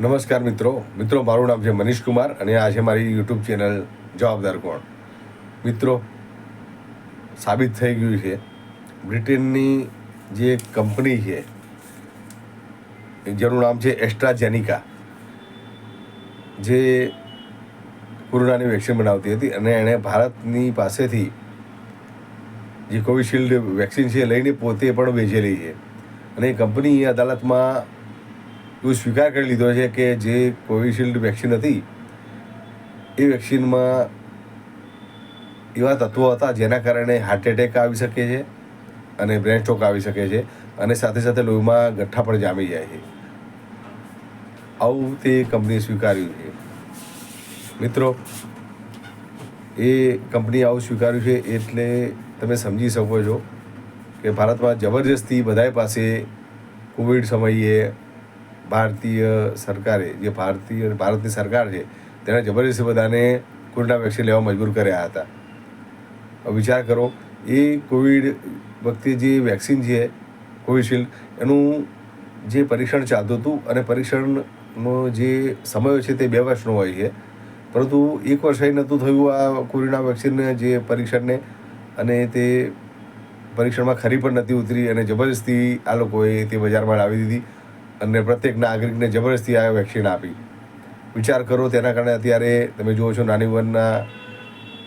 નમસ્કાર મિત્રો. મિત્રો, મારું નામ છે મનીષ કુમાર અને આ છે મારી યુટ્યુબ ચેનલ જવાબદાર કોણ? મિત્રો, સાબિત થઈ ગયું છે, બ્રિટનની જે કંપની છે, જેનું નામ છે એસ્ટ્રાજેનિકા જે કોરોનાની વેક્સિન બનાવતી હતી અને એણે ભારતની પાસેથી જે કોવિશિલ્ડ વેક્સિન છે લઈને પોતે પણ વેચેલી છે. અને એ કંપની અદાલતમાં એવું સ્વીકાર કરી લીધો છે કે જે કોવિશિલ્ડ વેક્સિન હતી, એ વેક્સિનમાં એવા તત્વો હતા જેના કારણે હાર્ટ એટેક આવી શકે છે અને બ્રેન સ્ટ્રોક આવી શકે છે અને સાથે સાથે લોહીમાં ગઠ્ઠા પણ જામી જાય છે. આવું તે કંપનીએ સ્વીકાર્યું છે. મિત્રો, એ કંપની આવું સ્વીકાર્યું છે એટલે તમે સમજી શકો છો કે ભારતમાં જબરજસ્તી બધાય પાસે કોવિડ સમયે ભારતીય સરકારે, જે ભારતીય, ભારતની સરકાર છે, તેણે જબરજસ્તી બધાને કોરોના વેક્સિન લેવા મજબૂર કર્યા હતા. વિચાર કરો, એ કોવિડ વખતે જે વેક્સિન છે, કોવિશિલ્ડ, એનું જે પરીક્ષણ ચાલતું હતું અને પરીક્ષણનો જે સમય છે તે બે વર્ષનો હોય છે. પરંતુ એક વર્ષ નહોતું થયું આ કોરોના વેક્સિનને જે પરીક્ષણને અને તે પરીક્ષણમાં ખરી પણ નથી ઉતરી અને જબરજસ્તી આ લોકોએ તે બજારમાં લાવી દીધી. અને પ્રત્યેક નાગરિકને જબરજસ્તી આ વેક્સિન આપી. વિચાર કરો, તેના કારણે અત્યારે તમે જુઓ છો, નાની ઉંમરના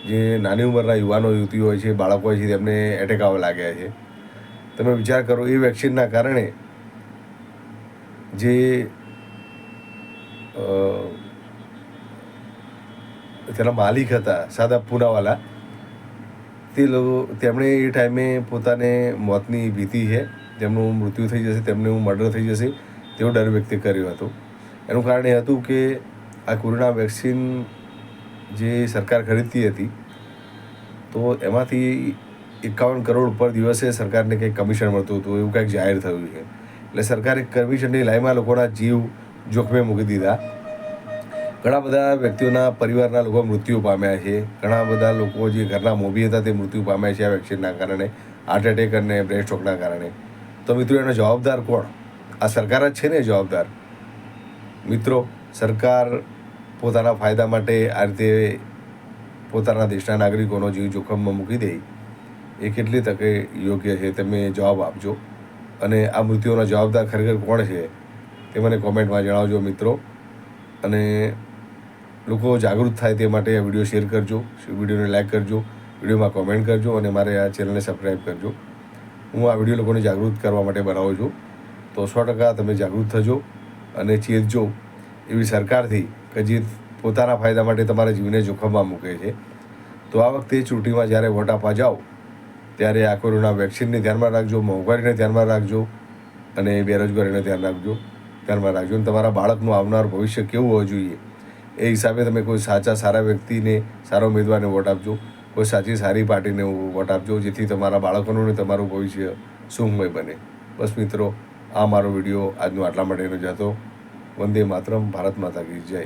જે નાની ઉંમરના યુવાનો, યુવતીઓ હોય છે, બાળકો હોય છે, તેમને એટેક આવવા લાગ્યા છે. તમે વિચાર કરો, એ વેક્સિનના કારણે જે તેના માલિક હતા, સાદા પૂનાવાલા, તે લોકો, તેમણે એ ટાઈમે પોતાને મોતની ભીતિ છે. તેમનું મૃત્યુ થઈ જશે, તેમનું મર્ડર થઈ જશે. તેવો ડર વ્યક્ત કર્યો હતો. એનું કારણ એ હતું કે આ કોરોના વેક્સિન જે સરકાર ખરીદતી હતી, તો એમાંથી એકાવન કરોડ ઉપર દિવસે સરકારને કંઈક કમિશન મળતું હતું, એવું કંઈક જાહેર થયું છે. એટલે સરકારે કમિશનની લાઈનમાં લોકોના જીવ જોખમે મૂકી દીધા. ઘણા બધા વ્યક્તિઓના પરિવારના લોકો મૃત્યુ પામ્યા છે. ઘણા બધા લોકો જે ઘરના મોભી હતા તે મૃત્યુ પામ્યા છે આ વેક્સિનના કારણે. હાર્ટ એટેક અને બ્રેસ્ટ સ્ટ્રોકના કારણે. તો મિત્રો, એનો જવાબદાર કોણ? આ સરકાર જ છે ને જવાબદાર? મિત્રો, સરકાર પોતાના ફાયદા માટે આ રીતે પોતાના દેશના નાગરિકોનો જીવ જોખમમાં મૂકી દે. એ કેટલી તકે યોગ્ય છે તમે જવાબ આપજો. અને આ મૃત્યુઓના જવાબદાર ખરેખર કોણ છે તે મને કોમેન્ટમાં જણાવજો મિત્રો. અને લોકો જાગૃત થાય તે માટે આ વીડિયો શેર કરજો, વિડીયોને લાઈક કરજો, વિડીયોમાં કોમેન્ટ કરજો અને મારે આ ચેનલને સબસ્ક્રાઈબ કરજો. હું આ વીડિયો લોકોને જાગૃત કરવા માટે બનાવું છું. તો સો ટકા તમે જાગૃત થજો અને ચેતજો એવી સરકારથી કે જે પોતાના ફાયદા માટે તમારા જીવને જોખમમાં મૂકે છે. તો આ વખતે ચૂંટણીમાં જ્યારે વોટ આપવા જાઓ, ત્યારે આ કોરોના વેક્સિનને ધ્યાનમાં રાખજો, મોંઘવારીને ધ્યાનમાં રાખજો અને બેરોજગારીને ધ્યાન રાખજો. ધ્યાનમાં રાખજો અને તમારા બાળકનું આવનાર ભવિષ્ય કેવું હોવું જોઈએ એ હિસાબે તમે કોઈ સાચા, સારા વ્યક્તિને, સારા ઉમેદવારને વોટ આપજો. કોઈ સાચી, સારી પાર્ટીને વોટ આપજો, જેથી તમારા બાળકોનું ને તમારું ભવિષ્ય સુખમય બને. બસ મિત્રો આ મારો વીડિયો આજનો આટલા માટેનો જ વંદે માતરમ ભારત માતા કી જય.